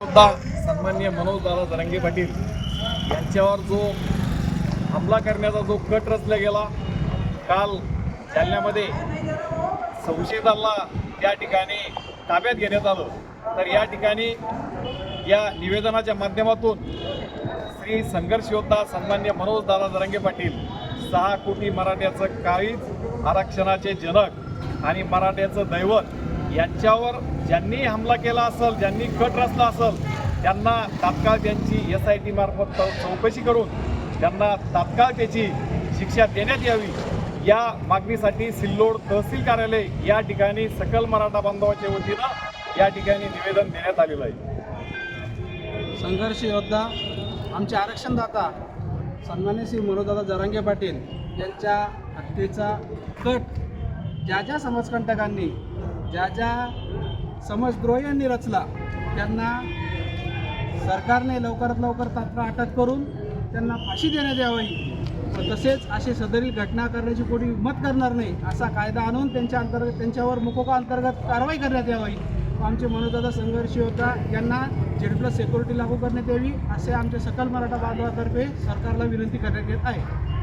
सुद्धा सन्मान्य मनोज दादा जरंगे पाटील यांच्यावर जो हमला करण्याचा जो कट रचला गेला काल जालन्यामध्ये संशयितांना त्या ठिकाणी ताब्यात घेण्यात आलं. तर या ठिकाणी या निवेदनाच्या माध्यमातून श्री संघर्ष योद्धा सन्मान्य मनोज दादा जरंगे पाटील सहा कोटी मराठ्याचं काळीच आरक्षणाचे जनक आणि मराठ्याचं दैवत यांच्यावर ज्यांनी हमला केला असेल ज्यांनी कट रचला असेल त्यांना तात्काळ त्यांची एस आय टी मार्फत चौकशी करून त्यांना तात्काळ त्याची शिक्षा देण्यात यावी. या मागणीसाठी सिल्लोड तहसील कार्यालय या ठिकाणी सकल मराठा बांधवाच्या वतीनं या ठिकाणी निवेदन देण्यात आलेलं आहे. संघर्ष योद्धा आमचे आरक्षणदाता सन्मान्य श्री मनोजदादा जरांगे पाटील यांच्या हत्येचा कट ज्या ज्या समाजकंटकांनी ज्या ज्या समाजद्रोह्यांनी रचला त्यांना सरकारने लवकरात लवकर तात्काळ अटक करून त्यांना फाशी देण्यात यावी. तसेच असे सदरील घटना करण्याची कोणी हिंमत करणार नाही असा कायदा आणून त्यांच्या अंतर्गत त्यांच्यावर मुकोका अंतर्गत कारवाई करण्यात यावी. आमचे मनोदादा संघर्ष होता. यांना झेड प्लस सेक्युरिटी लागू करण्यात यावी असे आमच्या सकल मराठा बांधवातर्फे सरकारला विनंती करण्यात येत आहे.